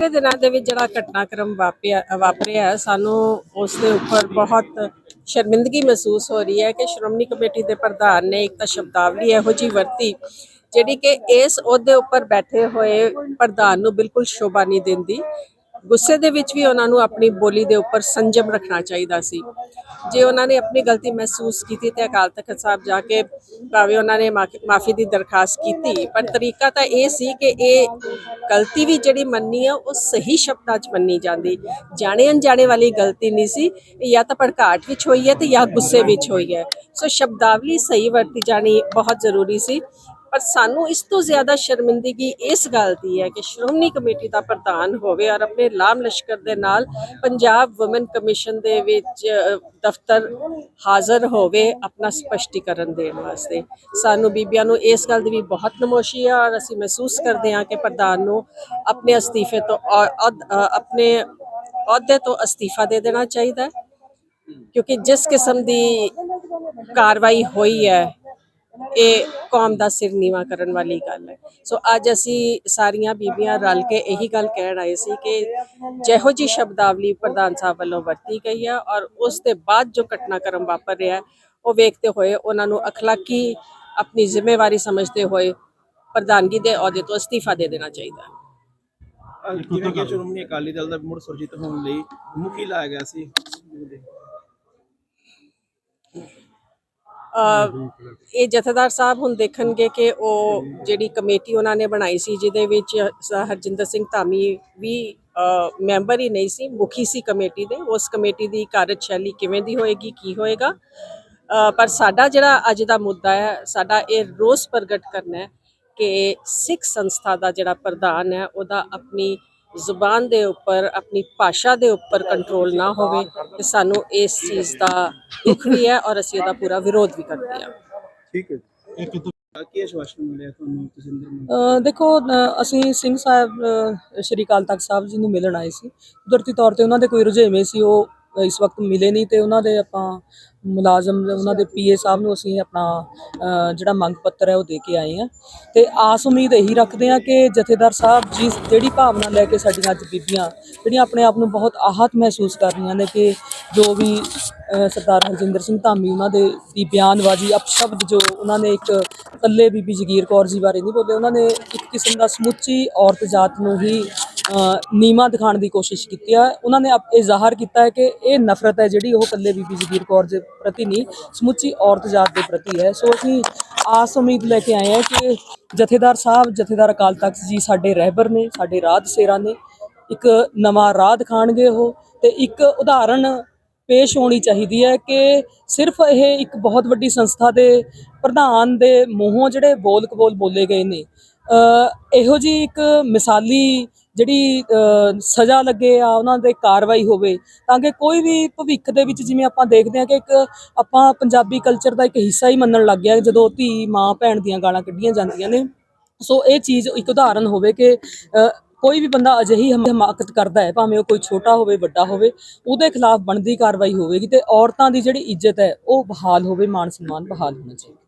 ਇਹ ਦਿਨਾਂ ਦੇ ਵਿੱਚ ਜਿਹੜਾ ਘਟਨਾਕ੍ਰਮ ਵਾਪਿਆ, ਵਾਪਰਿਆ ਸਾਨੂੰ ਉਸ ਦੇ ਉੱਪਰ ਬਹੁਤ ਸ਼ਰਮਿੰਦਗੀ ਮਹਿਸੂਸ ਹੋ ਰਹੀ ਹੈ ਕਿ ਸ਼੍ਰੋਮਣੀ ਕਮੇਟੀ ਦੇ ਪ੍ਰਧਾਨ ਨੇ ਇੱਕ ਤਾਂ ਸ਼ਬਦਾਵਲੀ ਇਹੋ ਜੀ ਵਰਤੀ, ਜਿਹੜੀ ਕਿ ਇਸ ਅਹੁਦੇ ਉੱਪਰ ਬੈਠੇ ਹੋਏ ਪ੍ਰਧਾਨ ਨੂੰ ਬਿਲਕੁਲ ਸ਼ੋਭਾ ਨਹੀਂ ਦਿੰਦੀ। ਗੁੱਸੇ ਦੇ ਵਿੱਚ ਵੀ ਉਹਨਾਂ ਨੂੰ ਆਪਣੀ ਬੋਲੀ ਦੇ ਉੱਪਰ ਸੰਜਮ ਰੱਖਣਾ ਚਾਹੀਦਾ ਸੀ। ਜੇ ਉਹਨਾਂ ਨੇ ਆਪਣੀ ਗਲਤੀ ਮਹਿਸੂਸ ਕੀਤੀ ਤੇ ਅਕਾਲ ਤਖਤ ਸਾਹਿਬ ਜਾ ਕੇ ਭਾਵੇਂ ਉਹਨਾਂ ਨੇ ਮਾਫੀ ਦੀ ਦਰਖਾਸਤ ਕੀਤੀ, ਪਰ ਤਰੀਕਾ ਤਾਂ ਇਹ ਸੀ ਕਿ ਇਹ ਗਲਤੀ ਵੀ ਜਿਹੜੀ ਮੰਨੀ ਆ, ਉਹ ਸਹੀ ਸ਼ਬਦਾਂ 'ਚ ਮੰਨੀ ਜਾਂਦੀ। ਜਾਣੇ ਅਣਜਾਣੇ ਵਾਲੀ ਗਲਤੀ ਨਹੀਂ ਸੀ, ਜਾਂ ਤਾਂ ਭੜਕਾਟ ਵਿੱਚ ਹੋਈ ਹੈ ਤੇ ਜਾਂ ਗੁੱਸੇ ਵਿੱਚ ਹੋਈ ਹੈ। ਸੋ ਸ਼ਬਦਾਵਲੀ ਸਹੀ ਵਰਤੀ ਜਾਣੀ ਬਹੁਤ ਜ਼ਰੂਰੀ ਸੀ। ਪਰ ਸਾਨੂੰ ਇਸ ਤੋਂ ਜ਼ਿਆਦਾ ਸ਼ਰਮਿੰਦਗੀ ਇਸ ਗੱਲ ਦੀ ਹੈ ਕਿ ਸ਼੍ਰੋਮਣੀ ਕਮੇਟੀ ਦਾ ਪ੍ਰਧਾਨ ਹੋਵੇ ਔਰ ਆਪਣੇ ਲਾਮ ਲਸ਼ਕਰ ਦੇ ਨਾਲ ਪੰਜਾਬ ਔਮਨ ਕਮਿਸ਼ਨ ਦੇ ਵਿੱਚ ਦਫ਼ਤਰ ਹਾਜ਼ਰ ਹੋਵੇ ਆਪਣਾ ਸਪਸ਼ਟੀਕਰਨ ਦੇਣ ਵਾਸਤੇ। ਸਾਨੂੰ ਬੀਬੀਆਂ ਨੂੰ ਇਸ ਗੱਲ ਦੀ ਵੀ ਬਹੁਤ ਨਮੋਸ਼ੀ ਹੈ ਔਰ ਅਸੀਂ ਮਹਿਸੂਸ ਕਰਦੇ ਹਾਂ ਕਿ ਪ੍ਰਧਾਨ ਨੂੰ ਆਪਣੇ ਅਸਤੀਫੇ ਤੋਂ ਆਪਣੇ ਅਹੁਦੇ ਤੋਂ ਅਸਤੀਫਾ ਦੇ ਦੇਣਾ ਚਾਹੀਦਾ ਕਿਉਂਕਿ ਜਿਸ ਕਿਸਮ ਦੀ ਕਾਰਵਾਈ ਹੋਈ ਹੈ ਇਹ ਕੌਮ ਦਾ ਸਿਰ ਨੀਵਾ ਕਰਨ ਵਾਲੀ ਗੱਲ ਹੈ। ਸੋ ਅੱਜ ਅਸੀਂ ਸਾਰੀਆਂ ਬੀਬੀਆਂ ਰਲ ਕੇ ਇਹੀ ਗੱਲ ਕਹਿਣ ਆਏ ਸੀ ਕਿ ਜਿਹੋ ਜੀ ਸ਼ਬਦਾਵਲੀ ਪ੍ਰਧਾਨ ਸਾਹਿਬ ਵੱਲੋਂ ਵਰਤੀ ਗਈ ਹੈ ਔਰ ਉਸ ਦੇ ਬਾਅਦ ਜੋ ਘਟਨਾਕ੍ਰਮ ਵਾਪਰ ਰਿਹਾ ਉਹ ਵੇਖਦੇ ਹੋਏ ਉਹਨਾਂ ਨੂੰ ਅਖਲਾਕੀ ਆਪਣੀ ਜ਼ਿੰਮੇਵਾਰੀ ਸਮਝਦੇ ਹੋਏ ਪ੍ਰਧਾਨਗੀ ਦੇ ਅਹੁਦੇ ਤੋਂ ਅਸਤੀਫਾ ਦੇ ਦੇਣਾ ਚਾਹੀਦਾ ਹੈ। ਜਿਵੇਂ ਕਿ ਸ਼੍ਰੋਮਣੀ ਅਕਾਲੀ ਦਲ ਦਾ ਮੁੜ ਸੁਰਜੀਤ ਹੋਣ ਲਈ ਮੁਖੀ ਲਾਇਆ ਗਿਆ ਸੀ। ਇਹ ਜਥੇਦਾਰ ਸਾਹਿਬ ਹੁਣ ਦੇਖਣਗੇ ਕਿ ਉਹ ਜਿਹੜੀ ਕਮੇਟੀ ਉਹਨਾਂ ਨੇ ਬਣਾਈ ਸੀ, ਜਿਹਦੇ ਵਿੱਚ ਸ- ਹਰਜਿੰਦਰ ਸਿੰਘ ਧਾਮੀ ਵੀ ਮੈਂਬਰ ਹੀ ਨਹੀਂ ਸੀ, ਮੁਖੀ ਸੀ ਕਮੇਟੀ ਦੇ। ਉਸ ਕਮੇਟੀ ਦੀ ਕਾਰਜਸ਼ੈਲੀ ਕਿਵੇਂ ਦੀ ਹੋਏਗੀ, ਕੀ ਹੋਏਗਾ? ਪਰ ਸਾਡਾ ਜਿਹੜਾ ਅੱਜ ਦਾ ਮੁੱਦਾ ਹੈ, ਸਾਡਾ ਇਹ ਰੋਸ ਪ੍ਰਗਟ ਕਰਨਾ ਹੈ ਕਿ ਸਿੱਖ ਸੰਸਥਾ ਦਾ ਜਿਹੜਾ ਪ੍ਰਧਾਨ ਹੈ, ਉਹਦਾ ਆਪਣੀ ਜ਼ੁਬਾਨ ਦੇ ਉੱਪਰ ਆਪਣੀ ਭਾਸ਼ਾ ਦੇ ਉੱਪਰ ਕੰਟਰੋਲ ਨਾ ਹੋਵੇ ਤੇ ਸਾਨੂੰ ਇਸ ਚੀਜ਼ ਦਾ ਦੁੱਖ ਵੀ ਹੈ ਔਰ ਅਸੀਂ ਇਹਦਾ ਪੂਰਾ ਵਿਰੋਧ ਵੀ ਕਰਦੇ ਹਾਂ। ਠੀਕ ਹੈ ਅਹ ਕੀ ਆਸ਼ਵਾਸਨ ਮਿਲਿਆ ਤੁਹਾਨੂੰ ਤਸਿੰਦਰ ਨੂੰ? ਅ, ਦੇਖੋ ਅਸੀਂ ਸਿੰਘ ਸਾਹਿਬ ਸ਼੍ਰੀ ਅਕਾਲ ਤਖਤ ਸਾਹਿਬ ਜੀ ਨੂੰ ਮਿਲਣ ਆਏ ਸੀ। ਕੁਦਰਤੀ ਤੌਰ ਤੇ ਉਹਨਾਂ ਦੇ ਕੋਈ ਰੁਝੇਵੇਂ ਸੀ ਉਹ ਇਸ ਵਕਤ ਮਿਲੇ ਨਹੀਂ ਤੇ ਉਹਨਾਂ ਦੇ ਆਪਾਂ ਮੁਲਾਜ਼ਮ ਉਹਨਾਂ ਦੇ ਪੀਏ ਸਾਹਿਬ ਨੂੰ ਅਸੀਂ ਆਪਣਾ ਜਿਹੜਾ ਮੰਗ ਪੱਤਰ ਹੈ ਉਹ ਦੇ ਕੇ ਆਏ ਆ ਤੇ ਆਸ ਉਮੀਦ ਇਹੀ ਰੱਖਦੇ ਆ ਕਿ ਜਥੇਦਾਰ ਸਾਹਿਬ ਜੀ ਜਿਹੜੀ ਭਾਵਨਾ ਲੈ ਕੇ ਸਾਡੀਆਂ ਅੱਜ ਬੀਬੀਆਂ ਜਿਹੜੀਆਂ ਆਪਣੇ ਆਪ ਨੂੰ ਬਹੁਤ ਆਹਤ ਮਹਿਸੂਸ ਕਰ ਰਹੀਆਂ ਨੇ ਕਿ ਜੋ ਵੀ ਸਰਦਾਰ ਹਰਜਿੰਦਰ ਸਿੰਘ ਧਾਮੀ ਉਹਨਾਂ ਦੇ ਦੀ ਬਿਆਨਬਾਜ਼ੀ ਅਪਸ਼ਬਦ ਜੋ ਉਹਨਾਂ ਨੇ ਇੱਕ ਇਕੱਲੇ ਬੀਬੀ ਜਗੀਰ ਕੌਰ ਜੀ ਬਾਰੇ ਨਹੀਂ ਬੋਲੇ, ਉਹਨਾਂ ਨੇ ਇੱਕ ਕਿਸਮ ਦਾ ਸਮੁੱਚੀ ਔਰਤ ਜਾਤ ਨੂੰ ਹੀ ਅ, ਨੀਵਾਂ ਦਿਖਾਉਣ ਦੀ ਕੋਸ਼ਿਸ਼ ਕੀਤੀ ਹੈ ਉਹਨਾਂ ਨੇ ਆਪ- ਇਹ ਜ਼ਾਹਰ ਕੀਤਾ ਹੈ ਕਿ ਇਹ ਨਫ਼ਰਤ ਹੈ ਜਿਹੜੀ ਉਹ ਇਕੱਲੇ ਬੀਬੀ ਜਗੀਰ ਕੌਰ ਦੇ ਪ੍ਰਤੀ ਨਹੀਂ ਸਮੁੱਚੀ ਔਰਤ ਜਾਤ ਦੇ ਪ੍ਰਤੀ ਹੈ। ਸੋ ਅਸੀਂ ਆਸ ਉਮੀਦ ਲੈ ਕੇ ਆਏ ਹਾਂ ਕਿ ਜਥੇਦਾਰ ਸਾਹਿਬ ਜਥੇਦਾਰ ਅਕਾਲ ਤਖਤ ਜੀ ਸਾਡੇ ਰਹਿਬਰ ਨੇ ਸਾਡੇ ਰਾਹ ਸੇਰਾ ਨੇ ਇੱਕ ਨਵਾਂ ਰਾਹ ਦਿਖਾਣਗੇ ਉਹ ਤੇ ਇੱਕ ਉਦਾਹਰਣ ਪੇਸ਼ ਹੋਣੀ ਚਾਹੀਦੀ ਹੈ ਕਿ ਸਿਰਫ ਇਹ ਇੱਕ ਬਹੁਤ ਵੱਡੀ ਸੰਸਥਾ ਦੇ ਪ੍ਰਧਾਨ ਦੇ ਮੂੰਹੋਂ ਜਿਹੜੇ ਬੋਲ ਕਬੋਲ ਬੋਲੇ ਗਏ ਨੇ ਇਹੋ ਜੀ ਇੱਕ ਮਿਸਾਲੀ ਜਿਹੜੀ ਸਜ਼ਾ ਲੱਗੇ ਆ ਉਹਨਾਂ ਦੇ ਕਾਰਵਾਈ ਹੋਵੇ, ਤਾਂ ਕਿ ਕੋਈ ਵੀ ਭਵਿੱਖ ਦੇ ਵਿੱਚ ਜਿਵੇਂ ਆਪਾਂ ਦੇਖਦੇ ਹਾਂ ਕਿ ਇੱਕ ਆਪਾਂ ਪੰਜਾਬੀ ਕਲਚਰ ਦਾ ਇੱਕ ਹਿੱਸਾ ਹੀ ਮੰਨਣ ਲੱਗ ਗਿਆ ਜਦੋਂ ਧੀ, ਮਾਂ, ਭੈਣ ਦੀਆਂ ਗਾਲਾਂ ਕੱਢੀਆਂ ਜਾਂਦੀਆਂ ਨੇ। ਸੋ ਇਹ ਚੀਜ਼ ਇੱਕ ਉਦਾਹਰਨ ਹੋਵੇ ਕਿ ਕੋਈ ਵੀ ਬੰਦਾ ਅਜਿਹੀ ਹਮ- ਹਮਾਕਤ ਕਰਦਾ ਹੈ, ਭਾਵੇਂ ਉਹ ਕੋਈ ਛੋਟਾ ਹੋਵੇ, ਵੱਡਾ ਹੋਵੇ, ਉਹਦੇ ਖਿਲਾਫ ਬਣਦੀ ਕਾਰਵਾਈ ਹੋਵੇਗੀ ਤੇ ਔਰਤਾਂ ਦੀ ਜਿਹੜੀ ਇੱਜ਼ਤ ਹੈ, ਉਹ ਬਹਾਲ ਹੋਵੇ ਮਾਨ ਸਨਮਾਨ ਬਹਾਲ ਹੋਣਾ ਚਾਹੀਦਾ।